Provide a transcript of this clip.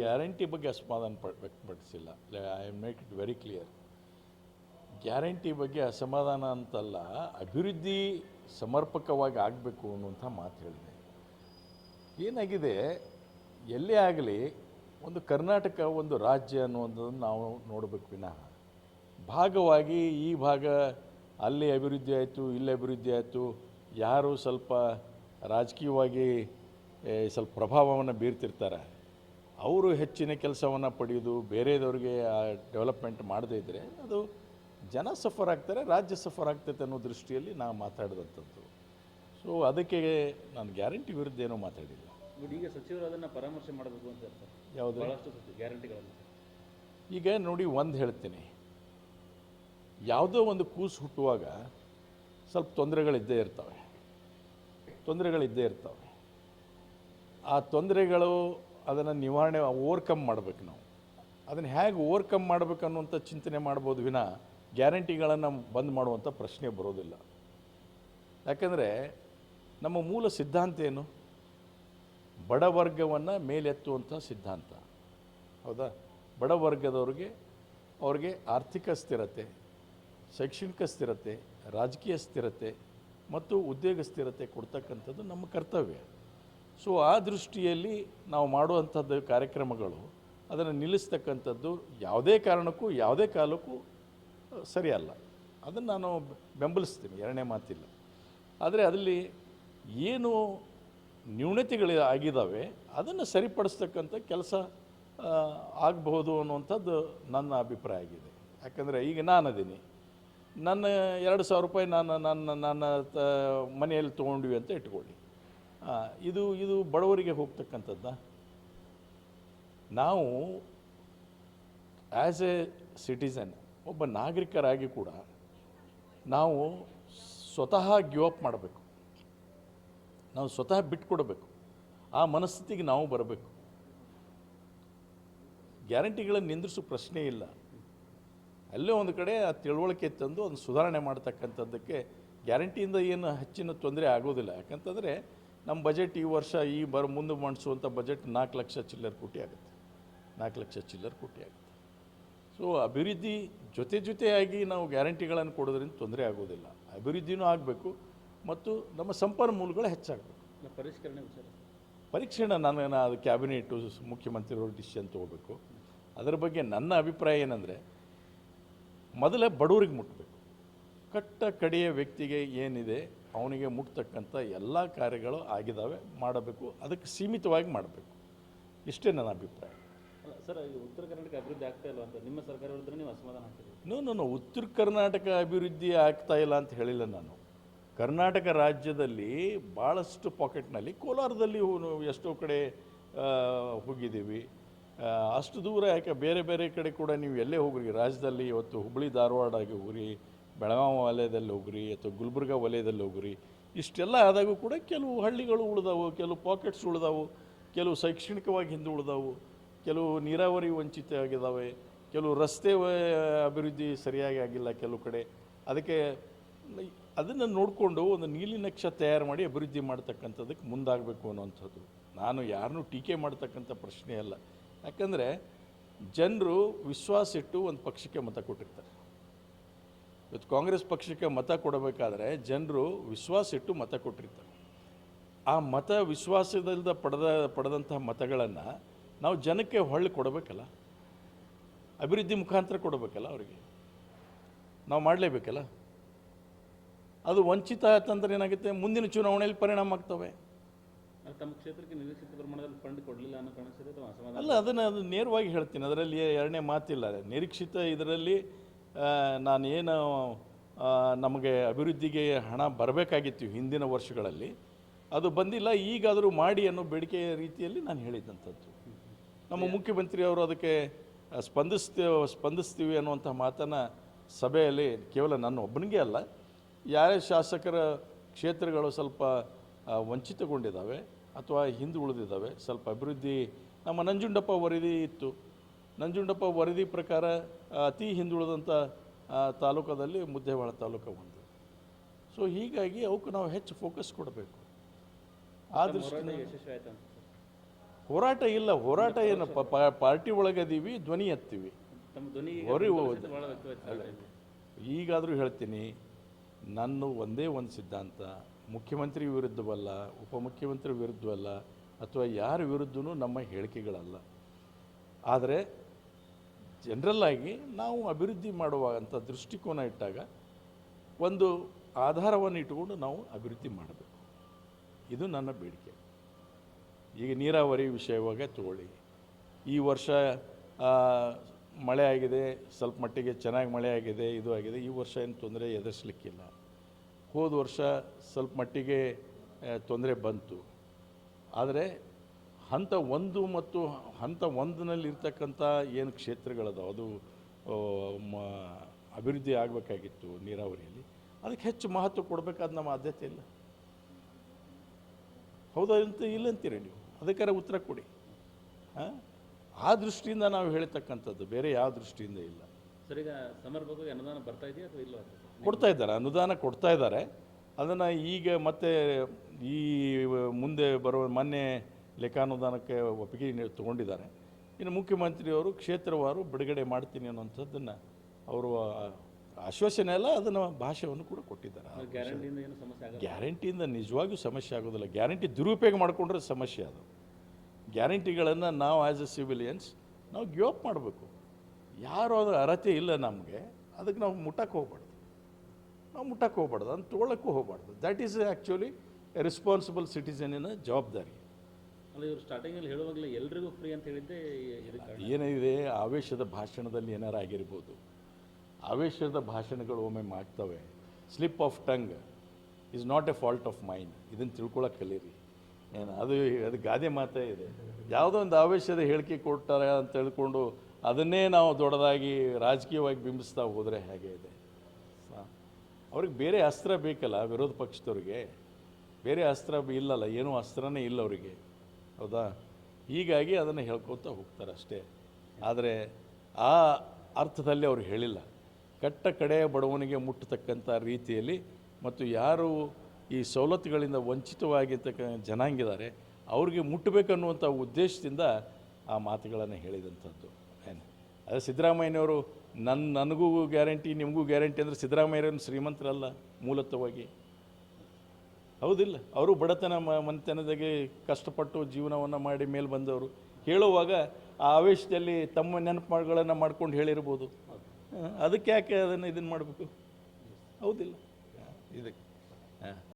Guarantee ಬಗ್ಗೆ ಅಸಮಾಧಾನ ಪಡ್ ವ್ಯಕ್ತಪಡಿಸಿಲ್ಲ I make it very clear guarantee ಬಗ್ಗೆ ಅಸಮಾಧಾನ ಅಂತಲ್ಲ ಅಭಿವೃದ್ಧಿ ಸಮರ್ಪಕವಾಗಿ ಆಗಬೇಕು ಅನ್ನುವಂಥ ಮಾತು ಹೇಳಿದೆ. ಏನಾಗಿದೆ ಎಲ್ಲೇ ಆಗಲಿ ಒಂದು ಕರ್ನಾಟಕ ಒಂದು ರಾಜ್ಯ ಅನ್ನುವಂಥದ್ದನ್ನು ನಾವು ನೋಡಬೇಕು ವಿನಃ. ಭಾಗವಾಗಿ ಈ ಭಾಗ ಅಲ್ಲಿ ಅಭಿವೃದ್ಧಿ ಆಯಿತು ಇಲ್ಲಿ ಅಭಿವೃದ್ಧಿ ಆಯಿತು ಯಾರು ಸ್ವಲ್ಪ ರಾಜಕೀಯವಾಗಿ ಸ್ವಲ್ಪ ಪ್ರಭಾವವನ್ನು ಬೀರ್ತಿರ್ತಾರೆ. ಅವರು ಹೆಚ್ಚಿನ ಕೆಲಸವನ್ನು ಪಡೆಯೋದು ಆ ಡೆವಲಪ್ಮೆಂಟ್ ಮಾಡದೇ ಇದ್ದರೆ ಅದು ಜನ ಸಫರ್ ಆಗ್ತಾರೆ ರಾಜ್ಯ ಸಫರ್ ಆಗ್ತೈತೆ ಅನ್ನೋ ದೃಷ್ಟಿಯಲ್ಲಿ ನಾವು ಮಾತಾಡಿದಂಥದ್ದು. ಸೊ ಅದಕ್ಕೆ ನಾನು ಗ್ಯಾರಂಟಿ ವಿರುದ್ಧ ಏನೂ ಮಾತಾಡಿಲ್ಲ. ಈಗ ಸಚಿವರು ಅದನ್ನು ಪರಾಮರ್ಶೆ ಮಾಡಬೇಕು ಅಂತ ಯಾವುದು? ಗ್ಯಾರಂಟಿಗಳನ್ನು ಈಗ ನೋಡಿ ಒಂದು ಹೇಳ್ತೀನಿ. ಯಾವುದೋ ಒಂದು ಕೂಸು ಹುಟ್ಟುವಾಗ ಸ್ವಲ್ಪ ತೊಂದರೆಗಳಿದ್ದೇ ಇರ್ತವೆ. ತೊಂದರೆಗಳಿದ್ದೇ ಇರ್ತವೆ. ಆ ತೊಂದರೆಗಳು ಅದನ್ನು ನಿವಾರಣೆ ಓವರ್ಕಮ್ ಮಾಡಬೇಕು ನಾವು. ಅದನ್ನು ಹೇಗೆ ಓವರ್ಕಮ್ ಮಾಡಬೇಕು ಅನ್ನುವಂಥ ಚಿಂತನೆ ಮಾಡ್ಬೋದು ವಿನ ಗ್ಯಾರಂಟಿಗಳನ್ನು ಬಂದ್ ಮಾಡುವಂಥ ಪ್ರಶ್ನೆ ಬರೋದಿಲ್ಲ. ಯಾಕಂದರೆ ನಮ್ಮ ಮೂಲ ಸಿದ್ಧಾಂತ ಏನು? ಬಡವರ್ಗವನ್ನು ಮೇಲೆತ್ತುವಂಥ ಸಿದ್ಧಾಂತ. ಹೌದಾ? ಬಡವರ್ಗದವ್ರಿಗೆ ಅವ್ರಿಗೆ ಆರ್ಥಿಕ ಸ್ಥಿರತೆ, ಶೈಕ್ಷಣಿಕ ಸ್ಥಿರತೆ, ರಾಜಕೀಯ ಸ್ಥಿರತೆ ಮತ್ತು ಉದ್ಯೋಗ ಸ್ಥಿರತೆ ಕೊಡ್ತಕ್ಕಂಥದ್ದು ನಮ್ಮ ಕರ್ತವ್ಯ. ಸೊ, ಆ ದೃಷ್ಟಿಯಲ್ಲಿ ನಾವು ಮಾಡುವಂಥದ್ದು ಕಾರ್ಯಕ್ರಮಗಳು, ಅದನ್ನು ನಿಲ್ಲಿಸ್ತಕ್ಕಂಥದ್ದು ಯಾವುದೇ ಕಾರಣಕ್ಕೂ, ಯಾವುದೇ ಕಾಲಕ್ಕೂ ಸರಿಯಲ್ಲ. ಅದನ್ನು ನಾನು ಬೆಂಬಲಿಸ್ತೀನಿ, ಎರಡನೇ ಮಾತಿಲ್ಲ. ಆದರೆ ಅದರಲ್ಲಿ ಏನು ನ್ಯೂನತೆಗಳು ಆಗಿದ್ದಾವೆ, ಅದನ್ನು ಸರಿಪಡಿಸ್ತಕ್ಕಂಥ ಕೆಲಸ ಆಗಬಹುದು ಅನ್ನುವಂಥದ್ದು ನನ್ನ ಅಭಿಪ್ರಾಯ ಆಗಿದೆ. ಯಾಕಂದರೆ ಈಗ ನಾನು ಅದೀನಿ ನನ್ನ ಎರಡು ಸಾವಿರ ರೂಪಾಯಿ ನಾನು ನನ್ನ ನನ್ನ, ತ, ಮನೆಯಲ್ಲಿ ತೊಗೊಂಡ್ವಿ ಅಂತ ಇಟ್ಕೊಳ್ಳಿ. ಇದು ಇದು ಬಡವರಿಗೆ ಹೋಗ್ತಕ್ಕಂಥದ್ದ. ನಾವು ಆ್ಯಸ್ ಎ ಸಿಟಿಸನ್ ಒಬ್ಬ ನಾಗರಿಕರಾಗಿ ಕೂಡ ನಾವು ಸ್ವತಃ ಗಿವ್ ಅಪ್ ಮಾಡಬೇಕು. ನಾವು ಸ್ವತಃ ಬಿಟ್ಕೊಡಬೇಕು. ಆ ಮನಸ್ಥಿತಿಗೆ ನಾವು ಬರಬೇಕು. ಗ್ಯಾರಂಟಿಗಳನ್ನು ನಿಂದಿರಿಸೋ ಪ್ರಶ್ನೆ ಇಲ್ಲ. ಅಲ್ಲೇ ಒಂದು ಕಡೆ ಆ ತಿಳುವಳಿಕೆ ತಂದು ಅದನ್ನು ಸುಧಾರಣೆ ಮಾಡ್ತಕ್ಕಂಥದ್ದಕ್ಕೆ ಗ್ಯಾರಂಟಿಯಿಂದ ಏನು ಹೆಚ್ಚಿನ ತೊಂದರೆ ಆಗೋದಿಲ್ಲ. ಯಾಕಂತಂದರೆ ನಮ್ಮ ಬಜೆಟ್ ಈ ವರ್ಷ ಈ ಬರ ಮುಂದೆ ಮಾಡಿಸುವಂಥ ಬಜೆಟ್ ನಾಲ್ಕು ಲಕ್ಷ ಚಿಲ್ಲರ್ ಕೋಟಿ ಆಗುತ್ತೆ. ನಾಲ್ಕು ಲಕ್ಷ ಚಿಲ್ಲರ್ ಕೋಟಿ ಆಗುತ್ತೆ. ಸೊ ಅಭಿವೃದ್ಧಿ ಜೊತೆ ಜೊತೆಯಾಗಿ ನಾವು ಗ್ಯಾರಂಟಿಗಳನ್ನು ಕೊಡೋದ್ರಿಂದ ತೊಂದರೆ ಆಗೋದಿಲ್ಲ. ಅಭಿವೃದ್ಧಿನೂ ಆಗಬೇಕು ಮತ್ತು ನಮ್ಮ ಸಂಪನ್ಮೂಲಗಳು ಹೆಚ್ಚಾಗಬೇಕು. ಪರಿಷ್ಕರಣೆ ವಿಚಾರ. ಪರೀಕ್ಷೆನ ನಾನು ನಾನು ಅದು ಕ್ಯಾಬಿನೆಟು ಮುಖ್ಯಮಂತ್ರಿಯವರು ಡಿಸಿಷನ್ ತೊಗೋಬೇಕು. ಅದರ ಬಗ್ಗೆ ನನ್ನ ಅಭಿಪ್ರಾಯ ಏನಂದರೆ ಮೊದಲೇ ಬಡವರಿಗೆ ಮುಟ್ಟಬೇಕು ಕಟ್ಟ ಕಡೆಯ ವ್ಯಕ್ತಿಗೆ ಏನಿದೆ ಅವನಿಗೆ ಮುಟ್ತಕ್ಕಂಥ ಎಲ್ಲ ಕಾರ್ಯಗಳು ಆಗಿದ್ದಾವೆ ಮಾಡಬೇಕು ಅದಕ್ಕೆ ಸೀಮಿತವಾಗಿ ಮಾಡಬೇಕು. ಇಷ್ಟೇ ನನ್ನ ಅಭಿಪ್ರಾಯ. ಅಲ್ಲ ಸರ್ ಇದು ಉತ್ತರ ಕರ್ನಾಟಕ ಅಭಿವೃದ್ಧಿ ಆಗ್ತಾ ಇಲ್ಲ ಅಂತ ನಿಮ್ಮ ಸರ್ಕಾರ ವಿರುದ್ಧ ನೀವು ಅಸಮಾಧಾನ ನೋ ನೋ ನೋ ಉತ್ತರ ಕರ್ನಾಟಕ ಅಭಿವೃದ್ಧಿ ಆಗ್ತಾ ಇಲ್ಲ ಅಂತ ಹೇಳಿಲ್ಲ ನಾನು. ಕರ್ನಾಟಕ ರಾಜ್ಯದಲ್ಲಿ ಭಾಳಷ್ಟು ಪಾಕೆಟ್ನಲ್ಲಿ ಕೋಲಾರದಲ್ಲಿ ಎಷ್ಟೋ ಕಡೆ ಹೋಗಿದ್ದೀವಿ. ಅಷ್ಟು ದೂರ ಯಾಕೆ ಬೇರೆ ಬೇರೆ ಕಡೆ ಕೂಡ ನೀವು ಎಲ್ಲೇ ಹೋಗ್ರಿ ರಾಜ್ಯದಲ್ಲಿ ಇವತ್ತು ಹುಬ್ಬಳ್ಳಿ ಧಾರವಾಡ ಆಗಿ ಹೋಗ್ರಿ ಬೆಳಗಾವಿ ವಲಯದಲ್ಲಿ ಹೋಗ್ರಿ ಅಥವಾ ಗುಲ್ಬರ್ಗ ವಲಯದಲ್ಲಿ ಹೋಗ್ರಿ, ಇಷ್ಟೆಲ್ಲ ಆದಾಗೂ ಕೂಡ ಕೆಲವು ಹಳ್ಳಿಗಳು ಉಳಿದಾವು, ಕೆಲವು ಪಾಕೆಟ್ಸ್ ಉಳಿದಾವು, ಕೆಲವು ಶೈಕ್ಷಣಿಕವಾಗಿ ಹಿಂದೆ ಉಳಿದಾವು, ಕೆಲವು ನೀರಾವರಿ ವಂಚಿತ ಆಗಿದ್ದಾವೆ ಕೆಲವು ರಸ್ತೆ ಅಭಿವೃದ್ಧಿ ಸರಿಯಾಗಿ ಆಗಿಲ್ಲ ಕೆಲವು ಕಡೆ. ಅದಕ್ಕೆ ಅದನ್ನು ನೋಡಿಕೊಂಡು ಒಂದು ನೀಲಿ ನಕ್ಷ ತಯಾರು ಮಾಡಿ ಅಭಿವೃದ್ಧಿ ಮಾಡ್ತಕ್ಕಂಥದ್ದಕ್ಕೆ ಮುಂದಾಗಬೇಕು ಅನ್ನುವಂಥದ್ದು. ನಾನು ಯಾರನ್ನೂ ಟೀಕೆ ಮಾಡ್ತಕ್ಕಂಥ ಪ್ರಶ್ನೆ ಅಲ್ಲ. ಯಾಕಂದರೆ, ಜನರು ವಿಶ್ವಾಸ ಇಟ್ಟು ಒಂದು ಪಕ್ಷಕ್ಕೆ ಮತ ಕೊಟ್ಟಿರ್ತಾರೆ. ಇವತ್ತು ಕಾಂಗ್ರೆಸ್ ಪಕ್ಷಕ್ಕೆ ಮತ ಕೊಡಬೇಕಾದ್ರೆ ಜನರು ವಿಶ್ವಾಸ ಇಟ್ಟು ಮತ ಕೊಟ್ಟಿರ್ತಾರೆ. ಆ ಮತ ವಿಶ್ವಾಸದಿಂದ ಪಡೆದ ಪಡೆದಂತಹ ಮತಗಳನ್ನು ನಾವು ಜನಕ್ಕೆ ಹೊಳ್ಳಿ ಕೊಡಬೇಕಲ್ಲ? ಅಭಿವೃದ್ಧಿ ಮುಖಾಂತರ ಕೊಡಬೇಕಲ್ಲ ಅವರಿಗೆ? ನಾವು ಮಾಡಲೇಬೇಕಲ್ಲ? ಅದು ವಂಚಿತ ಆಯ್ತಂದ್ರೆ ಏನಾಗುತ್ತೆ? ಮುಂದಿನ ಚುನಾವಣೆಯಲ್ಲಿ ಪರಿಣಾಮ ಆಗ್ತವೆ. ತಮ್ಮ ಕ್ಷೇತ್ರಕ್ಕೆ ನಿರೀಕ್ಷಿತ ಪ್ರಮಾಣದಲ್ಲಿ ಫಂಡ್ ಕೊಡಲಿಲ್ಲ ಅನ್ನೋ ಅಲ್ಲ ಅದನ್ನು ಅದು ನೇರವಾಗಿ ಹೇಳ್ತೀನಿ. ಅದರಲ್ಲಿ ಎರಡನೇ ಮಾತಿಲ್ಲ. ನಿರೀಕ್ಷಿತ ಇದರಲ್ಲಿ ಆ, ನಾನು ಏನು ಆ, ನಮಗೆ ಅಭಿವೃದ್ಧಿಗೆ ಹಣ ಬರಬೇಕಾಗಿತ್ತು ಹಿಂದಿನ ವರ್ಷಗಳಲ್ಲಿ ಅದು ಬಂದಿಲ್ಲ ಈಗಾದರೂ ಮಾಡಿ ಅನ್ನೋ ಬೇಡಿಕೆಯ ರೀತಿಯಲ್ಲಿ ನಾನು ಹೇಳಿದ್ದಂಥದ್ದು ನಮ್ಮ ಮುಖ್ಯಮಂತ್ರಿ ಅವರು ಅದಕ್ಕೆ ಸ್ಪಂದಿಸ್ತೇವೆ ಸ್ಪಂದಿಸ್ತೀವಿ ಅನ್ನುವಂಥ ಮಾತನ್ನು ಸಭೆಯಲ್ಲಿ ಕೇವಲ ನನ್ನ ಒಬ್ಬನಿಗೆ ಅಲ್ಲ ಯಾರೇ ಶಾಸಕರ ಕ್ಷೇತ್ರಗಳು ಸ್ವಲ್ಪ ವಂಚಿತಗೊಂಡಿದ್ದಾವೆ ಅಥವಾ ಹಿಂದುಳಿದಿದ್ದಾವೆ ಸ್ವಲ್ಪ ಅಭಿವೃದ್ಧಿ ನಮ್ಮ ನಂಜುಂಡಪ್ಪ ವರದಿ ಇತ್ತು. ನಂಜುಂಡಪ್ಪ ವರದಿ ಪ್ರಕಾರ ಅತಿ ಹಿಂದುಳಿದಂಥ ತಾಲೂಕದಲ್ಲಿ ಮುದ್ದೇವಾಳ ತಾಲೂಕು ಒಂದು. ಸೊ ಹೀಗಾಗಿ ಅವಕ್ಕೆ ನಾವು ಹೆಚ್ಚು ಫೋಕಸ್ ಕೊಡಬೇಕು. ಆ ದೃಷ್ಟಿಯಿಂದ ಹೋರಾಟ ಇಲ್ಲ ಹೋರಾಟ ಏನು ಪಾರ್ಟಿ ಒಳಗದೀವಿ ಧ್ವನಿ ಎತ್ತೀವಿ. ಹೊರಿ ಈಗಾದರೂ ಹೇಳ್ತೀನಿ ನನ್ನ ಒಂದೇ ಒಂದು ಸಿದ್ಧಾಂತ ಮುಖ್ಯಮಂತ್ರಿ ವಿರುದ್ಧವಲ್ಲ ಉಪಮುಖ್ಯಮಂತ್ರಿ ವಿರುದ್ಧವಲ್ಲ ಅಥವಾ ಯಾರ ವಿರುದ್ಧನೂ ನಮ್ಮ ಹೇಳಿಕೆಗಳಲ್ಲ. ಆದರೆ ಜನರಲ್ ಆಗಿ ನಾವು ಅಭಿವೃದ್ಧಿ ಮಾಡುವಂಥ ದೃಷ್ಟಿಕೋನ ಇಟ್ಟಾಗ ಒಂದು ಆಧಾರವನ್ನು ಇಟ್ಟುಕೊಂಡು ನಾವು ಅಭಿವೃದ್ಧಿ ಮಾಡಬೇಕು. ಇದು ನನ್ನ ಬೇಡಿಕೆ. ಈಗ ನೀರಾವರಿ ವಿಷಯವಾಗ ತಗೊಳ್ಳಿ. ಈ ವರ್ಷ ಮಳೆ ಆಗಿದೆ, ಸ್ವಲ್ಪ ಮಟ್ಟಿಗೆ ಚೆನ್ನಾಗಿ ಮಳೆ ಆಗಿದೆ, ಇದು ಆಗಿದೆ, ಈ ವರ್ಷ ಏನು ತೊಂದರೆ ಎದುರಿಸ್ಲಿಕ್ಕಿಲ್ಲ. ಹೋದ ವರ್ಷ ಸ್ವಲ್ಪ ಮಟ್ಟಿಗೆ ತೊಂದರೆ ಬಂತು. ಆದರೆ ಹಂತ ಒಂದು ಮತ್ತು ಹಂತ ಒಂದಿನಲ್ಲಿ ಇರ್ತಕ್ಕಂಥ ಏನು ಕ್ಷೇತ್ರಗಳದಾವ ಅದು ಮ ಅಭಿವೃದ್ಧಿ ಆಗಬೇಕಾಗಿತ್ತು ನೀರಾವರಿಯಲ್ಲಿ. ಅದಕ್ಕೆ ಹೆಚ್ಚು ಮಹತ್ವ ಕೊಡಬೇಕಾದ ನಮ್ಮ ಆದ್ಯತೆ ಇಲ್ಲ. ಹೌದಾ ಅಂತ ಇಲ್ಲ ಅಂತೀರಿ ನೀವು. ಅದಕ್ಕಾರ ಉತ್ತರ ಕೊಡಿ. ಹಾಂ? ಆ ದೃಷ್ಟಿಯಿಂದ ನಾವು ಹೇಳ್ತಕ್ಕಂಥದ್ದು ಬೇರೆ ಯಾವ ದೃಷ್ಟಿಯಿಂದ ಇಲ್ಲ. ಸರ್ ಈಗ ಸಮರ್ಪಕವಾಗಿ ಅನುದಾನ ಬರ್ತಾ ಇದೆಯಾ ಅಥವಾ ಇಲ್ಲ ಕೊಡ್ತಾ ಇದ್ದಾರೆ ಅನುದಾನ ಕೊಡ್ತಾ ಇದ್ದಾರೆ. ಅದನ್ನು ಈಗ ಮತ್ತೆ ಈ ಮುಂದೆ ಬರುವ ಮೊನ್ನೆ ಲೆಕ್ಕಾನುದಾನಕ್ಕೆ ಒಪ್ಪಿಗೆ ನೀ- ತಗೊಂಡಿದ್ದಾರೆ. ಇನ್ನು ಮುಖ್ಯಮಂತ್ರಿಯವರು ಕ್ಷೇತ್ರವಾರು ಬಿಡುಗಡೆ ಮಾಡ್ತೀನಿ ಅನ್ನೋಂಥದ್ದನ್ನು ಅವರು ಆಶ್ವಾಸನೆ ಅಲ್ಲ ಅದನ್ನು ಭಾಷೆಯನ್ನು ಕೂಡ ಕೊಟ್ಟಿದ್ದಾರೆ. ಗ್ಯಾರಂಟಿಯಿಂದ ನಿಜವಾಗಿಯೂ ಸಮಸ್ಯೆ ಆಗೋದಿಲ್ಲ. ಗ್ಯಾರಂಟಿ ದುರುಪಯೋಗ ಮಾಡಿಕೊಂಡ್ರೆ ಸಮಸ್ಯೆ ಅದು. ಗ್ಯಾರಂಟಿಗಳನ್ನು ನಾವು ಆ್ಯಸ್ ಎ ಸಿವಿಲಿಯನ್ಸ್ ನಾವು ಗಿವ್ ಅಪ್ ಮಾಡಬೇಕು. ಯಾರು ಅದರ ಅರ್ಹತೆ ಇಲ್ಲ ನಮಗೆ ಅದಕ್ಕೆ ನಾವು ಮುಟ್ಟಕ್ಕೆ ಹೋಗ್ಬಾರ್ದು. ನಾವು ಮುಟ್ಟಕ್ಕೆ ಹೋಗ್ಬಾರ್ದು ಅದನ್ನು ತೊಗೊಳಕ್ಕೂ ಹೋಗ್ಬಾರ್ದು. That is actually a responsible ಸಿಟಿಸನಿನ ಜವಾಬ್ದಾರಿ. ಅಲ್ಲ, ಇವರು ಸ್ಟಾರ್ಟಿಂಗಲ್ಲಿ ಹೇಳುವಾಗಲೇ ಎಲ್ಲರಿಗೂ ಫ್ರೀ ಅಂತ ಹೇಳಿದ್ದೆ ಏನಿದೆ, ಆವೇಶದ ಭಾಷಣದಲ್ಲಿ ಏನಾರು ಆಗಿರ್ಬೋದು. ಆವೇಶದ ಭಾಷಣಗಳು ಒಮ್ಮೆ ಮಾಡ್ತವೆ. Slip of tongue is not a fault of mind ಇದನ್ನು ತಿಳ್ಕೊಳಕ್ಕೆ ಕಲೀರಿ. ಏನು, ಅದು ಅದು ಗಾದೆ ಮಾತೇ ಇದೆ. ಯಾವುದೋ ಒಂದು ಆವೇಶದ ಹೇಳಿಕೆ ಕೊಡ್ತಾರೆ ಅಂತ ತಿಳ್ಕೊಂಡು ಅದನ್ನೇ ನಾವು ದೊಡ್ಡದಾಗಿ ರಾಜಕೀಯವಾಗಿ ಬಿಂಬಿಸ್ತಾ ಹೋದರೆ ಹೇಗೆ ಇದೆ? ಅವ್ರಿಗೆ ಬೇರೆ ಅಸ್ತ್ರ ಬೇಕಲ್ಲ ವಿರೋಧ ಪಕ್ಷದವ್ರಿಗೆ? ಬೇರೆ ಅಸ್ತ್ರ ಇಲ್ಲಲ್ಲ, ಏನೂ ಅಸ್ತ್ರನೇ ಇಲ್ಲ ಅವರಿಗೆ. ಹೌದಾ? ಹೀಗಾಗಿ ಅದನ್ನು ಹೇಳ್ಕೊತಾ ಹೋಗ್ತಾರೆ ಅಷ್ಟೇ. ಆದರೆ ಆ ಅರ್ಥದಲ್ಲಿ ಅವರು ಹೇಳಿಲ್ಲ. ಕಟ್ಟ ಕಡೆ ಬಡವನಿಗೆ ಮುಟ್ಟತಕ್ಕಂಥ ರೀತಿಯಲ್ಲಿ ಮತ್ತು ಯಾರು ಈ ಸವಲತ್ತುಗಳಿಂದ ವಂಚಿತವಾಗಿರ್ತಕ್ಕ ಜನಾಂಗಿದ್ದಾರೆ, ಅವ್ರಿಗೆ ಮುಟ್ಟಬೇಕನ್ನುವಂಥ ಉದ್ದೇಶದಿಂದ ಆ ಮಾತುಗಳನ್ನು ಹೇಳಿದಂಥದ್ದು. ಏನು? ಅದೇ ಸಿದ್ದರಾಮಯ್ಯನವರು ನನ್ನ ನನಗೂ ಗ್ಯಾರಂಟಿ, ನಿಮಗೂ ಗ್ಯಾರಂಟಿ ಅಂದರೆ ಸಿದ್ದರಾಮಯ್ಯರನ್ನು ಶ್ರೀಮಂತರಲ್ಲ, ಮೂಲತವಾಗಿ. ಹೌದಿಲ್ಲ. ಅವರು ಬಡತನ ಮ ಮನೆತನದಾಗೆ ಕಷ್ಟಪಟ್ಟು ಜೀವನವನ್ನು ಮಾಡಿ ಮೇಲೆ ಬಂದವರು. ಹೇಳುವಾಗ ಆ ಆವೇಶದಲ್ಲಿ ತಮ್ಮ ನೆನಪುಗಳನ್ನು ಮಾಡ್ಕೊಂಡು ಹೇಳಿರ್ಬೋದು. ಅದಕ್ಕೆ ಯಾಕೆ ಅದನ್ನು ಇದನ್ನು ಮಾಡಬೇಕು? ಹೌದಿಲ್ಲ. ಹ, ಇದಕ್ಕೆ ಹಾಂ.